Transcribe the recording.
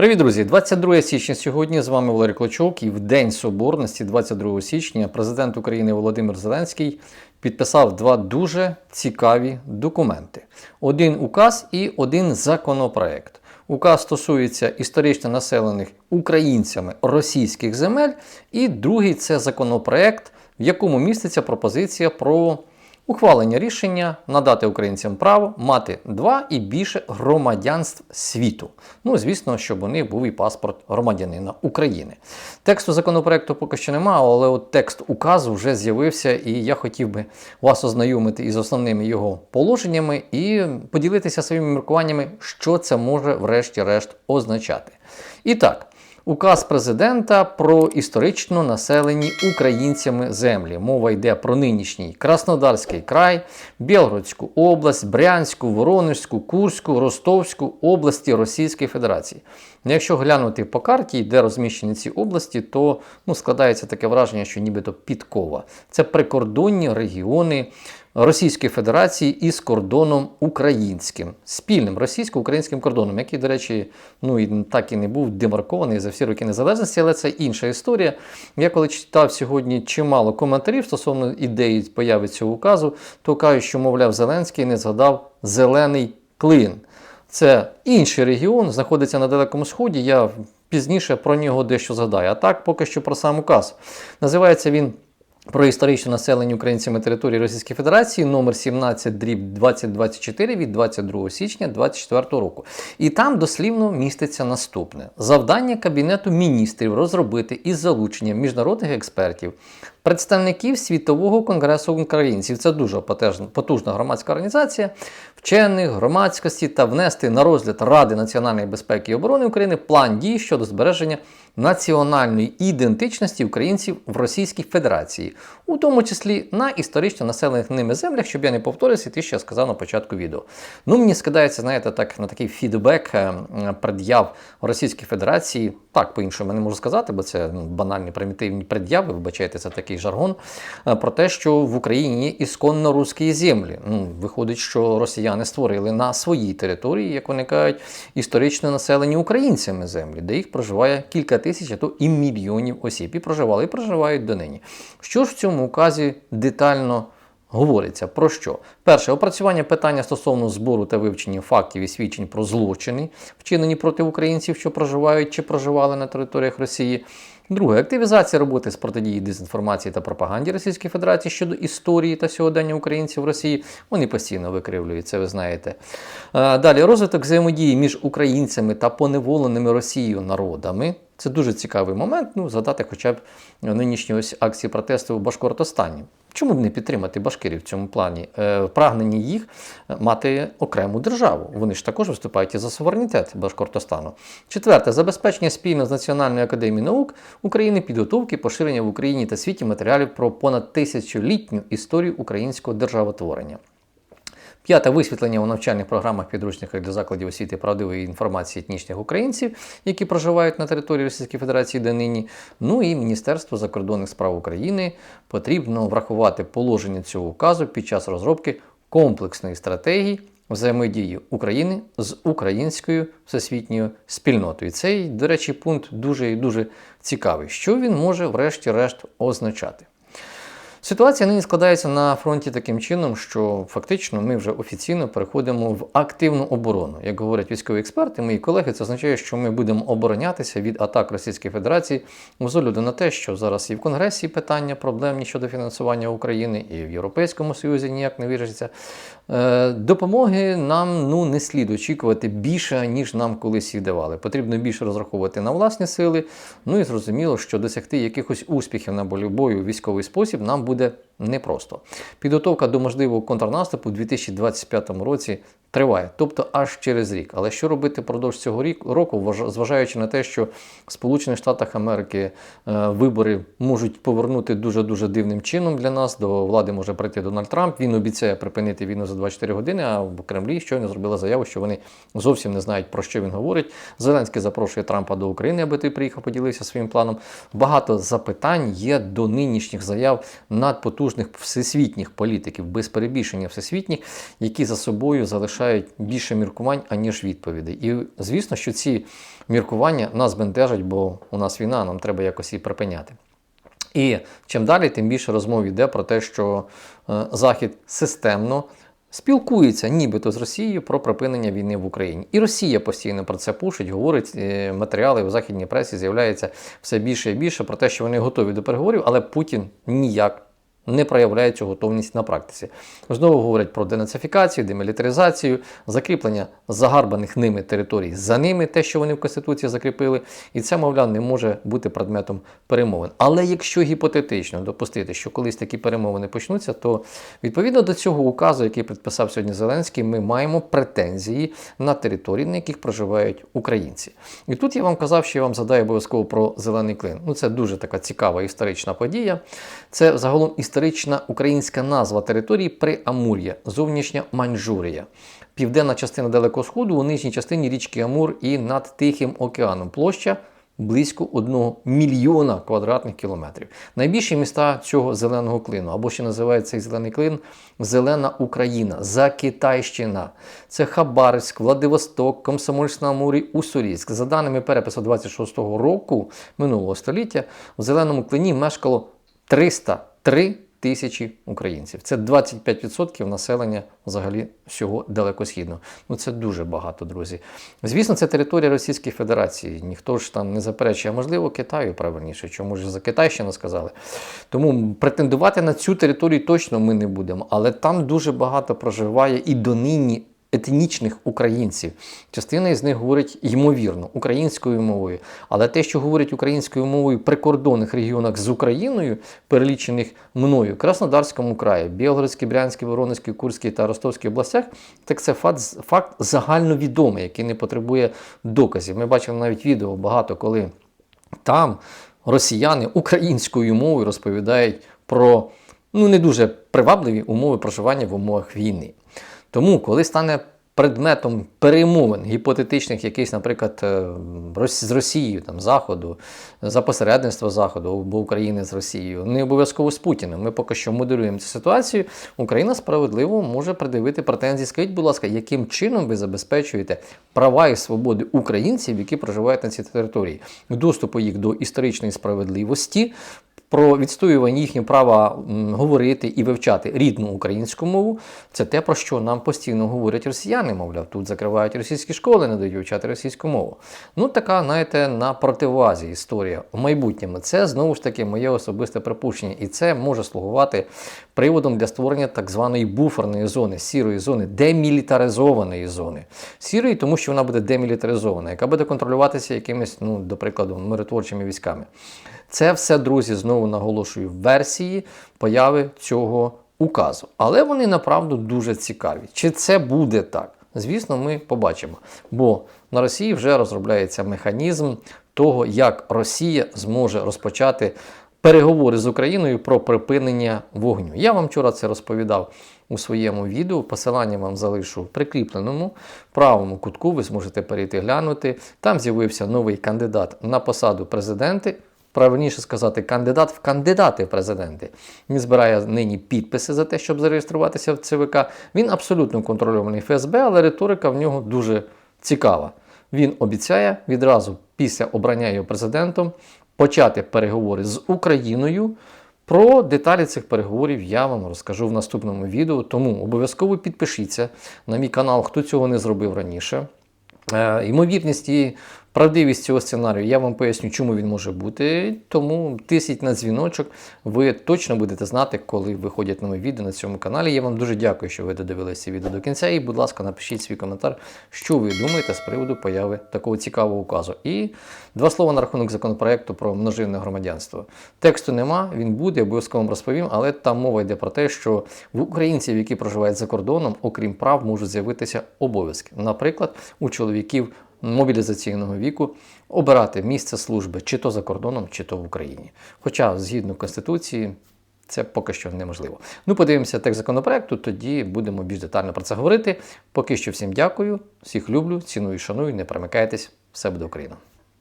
Привіт, друзі! 22 січня сьогодні з вами Валерій Клочок. І в День Соборності, 22 січня, президент України Володимир Зеленський підписав два дуже цікаві документи: один указ і один законопроект. Указ стосується історично населених українцями російських земель, і другий це законопроект, в якому міститься пропозиція про ухвалення рішення надати українцям право мати два і більше громадянств світу. Ну, звісно, щоб у них був і паспорт громадянина України. Тексту законопроекту поки що немає, але от текст указу вже з'явився, і я хотів би вас ознайомити із основними його положеннями і поділитися своїми міркуваннями, що це може врешті-решт означати. І так. Указ президента про історично населені українцями землі. Мова йде про нинішній Краснодарський край, Білгородську область, Брянську, Воронежську, Курську, Ростовську області Російської Федерації. Якщо глянути по карті, де розміщені ці області, то ну, складається таке враження, що нібито підкова. Це прикордонні регіони. Російської Федерації із кордоном українським, спільним російсько-українським кордоном, який, до речі, ну і так і не був демаркований за всі роки незалежності, але це інша історія. Я коли читав сьогодні чимало коментарів стосовно ідеї появи цього указу, то кажуть, що, мовляв, Зеленський не згадав зелений клин. Це інший регіон, знаходиться на Далекому Сході. Я пізніше про нього дещо згадаю. А так, поки що про сам указ. Називається він. Про історичне населення українцями території Російської Федерації номер 17 дріб 2024 від 22 січня 2024 року. І там дослівно міститься наступне: завдання Кабінету міністрів розробити із залученням міжнародних експертів, представників Світового конгресу українців. Це дуже потужна громадська організація, вчених, громадськості та внести на розгляд Ради національної безпеки і оборони України план дій щодо збереження національної ідентичності українців в Російській Федерації, у тому числі на історично населених ними землях, щоб я не повторився, що я сказав на початку відео. Ну, мені скидається, знаєте, так на такий фідбек е, пред'яв Російській Федерації. Так, по-іншому не можу сказати, бо це ну, банальні примітивні пред'яви, вибачайте, це такий жаргон. е, Про те, що в Україні ісконно русські землі. Ну, виходить, що росіяни створили на своїй території, як вони кажуть, історично населені українцями землі, де їх проживає кілька тисяч, а то і мільйонів осіб. І проживали, і проживають донині. Що ж в цьому указі детально говориться? Про що? Перше, опрацювання питання стосовно збору та вивчення фактів і свідчень про злочини, вчинені проти українців, що проживають чи проживали на територіях Росії. Друге, активізація роботи з протидії дезінформації та пропаганді Російської Федерації щодо історії та сьогодення українців в Росії. Вони постійно викривлюють це, ви знаєте. Далі розвиток взаємодії між українцями та поневоленими Росією народами. Це дуже цікавий момент. Ну, згадати хоча б нинішні ось акції протесту в Башкортостані. Чому б не підтримати башкирів в цьому плані? Е, прагнення їх мати окрему державу. Вони ж також виступають і за суверенітет Башкортостану. Четверте, забезпечення спільно з Національною академією наук України підготовки, поширення в Україні та світі матеріалів про понад тисячолітню історію українського державотворення. П'яте висвітлення у навчальних програмах підручниках для закладів освіти правдивої інформації етнічних українців, які проживають на території Російської Федерації донині. Ну і Міністерство закордонних справ України потрібно врахувати положення цього указу під час розробки комплексної стратегії взаємодії України з українською всесвітньою спільнотою. Цей, до речі, пункт дуже і дуже цікавий. Що він може, врешті-решт, означати? Ситуація нині складається на фронті таким чином, що фактично ми вже офіційно переходимо в активну оборону. Як говорять військові експерти, мої колеги, це означає, що ми будемо оборонятися від атак Російської Федерації з огляду на те, що зараз і в Конгресі питання проблемні щодо фінансування України, і в Європейському Союзі ніяк не вирішиться. Е, допомоги нам ну, не слід очікувати більше, ніж нам колись і давали. Потрібно більше розраховувати на власні сили. Ну і зрозуміло, що досягти якихось успіхів на полі бою у військовий спосіб нам буде непросто. Підготовка до можливого контрнаступу у 2025 році триває, тобто аж через рік. Але що робити впродовж цього року, зважаючи на те, що в Сполучених Штатах Америки е, вибори можуть повернути дуже дуже дивним чином для нас. До влади може прийти Дональд Трамп. Він обіцяє припинити війну за 24 години. А в Кремлі щойно зробила заяву, що вони зовсім не знають про що він говорить. Зеленський запрошує Трампа до України, аби той приїхав, поділився своїм планом. Багато запитань є до нинішніх заяв надпотужних всесвітніх політиків, без перебільшення всесвітніх, які за собою залишають більше міркувань, аніж відповідей. І звісно, що ці міркування нас бентежать, бо у нас війна, нам треба якось її припиняти. І чим далі, тим більше розмов йде про те, що е, Захід системно спілкується нібито з Росією про припинення війни в Україні. І Росія постійно про це пушить, говорить, е, матеріали в західній пресі з'являється все більше і більше про те, що вони готові до переговорів, але Путін ніяк не проявляє цю готовність на практиці. Знову говорять про денацифікацію, демілітаризацію, закріплення загарбаних ними територій за ними, те, що вони в Конституції закріпили, і це, мовляв, не може бути предметом перемовин. Але якщо гіпотетично допустити, що колись такі перемовини почнуться, то відповідно до цього указу, який підписав сьогодні Зеленський, ми маємо претензії на території, на яких проживають українці. І тут я вам казав, що я вам задаю обов'язково про зелений клин. Ну це дуже така цікава історична подія. Це загалом історична українська назва території Приамур'я, зовнішня Маньчжурія. Південна частина Далекого Сходу у нижній частині річки Амур і над Тихим океаном. Площа близько 1 мільйона квадратних кілометрів. Найбільші міста цього зеленого клину, або ще називається цей зелений клин Зелена Україна, Закитайщина. Це Хабаровськ, Владивосток, Комсомольськ на Амурі, Уссурійськ. За даними перепису 26-го року минулого століття, в зеленому клині мешкало 303 тисячі українців. Це 25% населення взагалі всього далекосхідного. Ну це дуже багато, друзі. Звісно, це територія Російської Федерації. Ніхто ж там не заперечує, а можливо, Китаю правильніше. Чому ж за Китай ще не сказали? Тому претендувати на цю територію точно ми не будемо. Але там дуже багато проживає і донині етнічних українців. Частина із них говорить ймовірно українською мовою. Але те, що говорять українською мовою в прикордонних регіонах з Україною, перелічених мною, Краснодарському краї, Білгородській, Брянській, Воронезькій, Курській та Ростовській областях, так це факт, факт загальновідомий, який не потребує доказів. Ми бачили навіть відео багато, коли там росіяни українською мовою розповідають про ну не дуже привабливі умови проживання в умовах війни. Тому, коли стане предметом перемовин гіпотетичних, якихось, наприклад, е, з Росією, там, Заходу, за посередництво Заходу або України з Росією, не обов'язково з Путіним. Ми поки що моделюємо цю ситуацію. Україна справедливо може придивити претензії. Скажіть, будь ласка, яким чином ви забезпечуєте права і свободи українців, які проживають на цій території, доступу їх до історичної справедливості, про відстоювання їхнього права говорити і вивчати рідну українську мову, це те, про що нам постійно говорять росіяни. Мовляв, тут закривають російські школи, не дають вивчати російську мову. Ну, така, знаєте, на противазі історія в майбутньому. Це знову ж таки моє особисте припущення, і це може слугувати приводом для створення так званої буферної зони, сірої зони, демілітаризованої зони. Сірої, тому що вона буде демілітаризована, яка буде контролюватися якимись, ну, до прикладу, миротворчими військами. Це все, друзі, знову наголошую, версії появи цього указу. Але вони направду дуже цікаві. Чи це буде так? Звісно, ми побачимо. Бо на Росії вже розробляється механізм того, як Росія зможе розпочати переговори з Україною про припинення вогню. Я вам вчора це розповідав у своєму відео. Посилання вам залишу в прикріпленому правому кутку. Ви зможете перейти глянути. Там з'явився новий кандидат на посаду президента правильніше сказати, кандидат в кандидати в президенти. Він збирає нині підписи за те, щоб зареєструватися в ЦВК. Він абсолютно контрольований ФСБ, але риторика в нього дуже цікава. Він обіцяє відразу після обрання його президентом почати переговори з Україною. Про деталі цих переговорів я вам розкажу в наступному відео, тому обов'язково підпишіться на мій канал, хто цього не зробив раніше. Е, ймовірність і Правдивість цього сценарію я вам поясню, чому він може бути. Тому тисніть на дзвіночок, ви точно будете знати, коли виходять нові відео на цьому каналі. Я вам дуже дякую, що ви додивилися відео до кінця. І, будь ласка, напишіть свій коментар, що ви думаєте з приводу появи такого цікавого указу. І два слова на рахунок законопроекту про множинне громадянство. Тексту нема, він буде, обов'язково вам розповім, але там мова йде про те, що в українців, які проживають за кордоном, окрім прав, можуть з'явитися обов'язки. Наприклад, у чоловіків мобілізаційного віку обирати місце служби чи то за кордоном, чи то в Україні. Хоча, згідно Конституції, це поки що неможливо. Ну, подивимося текст законопроекту, тоді будемо більш детально про це говорити. Поки що всім дякую, всіх люблю, ціную, шаную, не перемикайтесь, все буде Україна.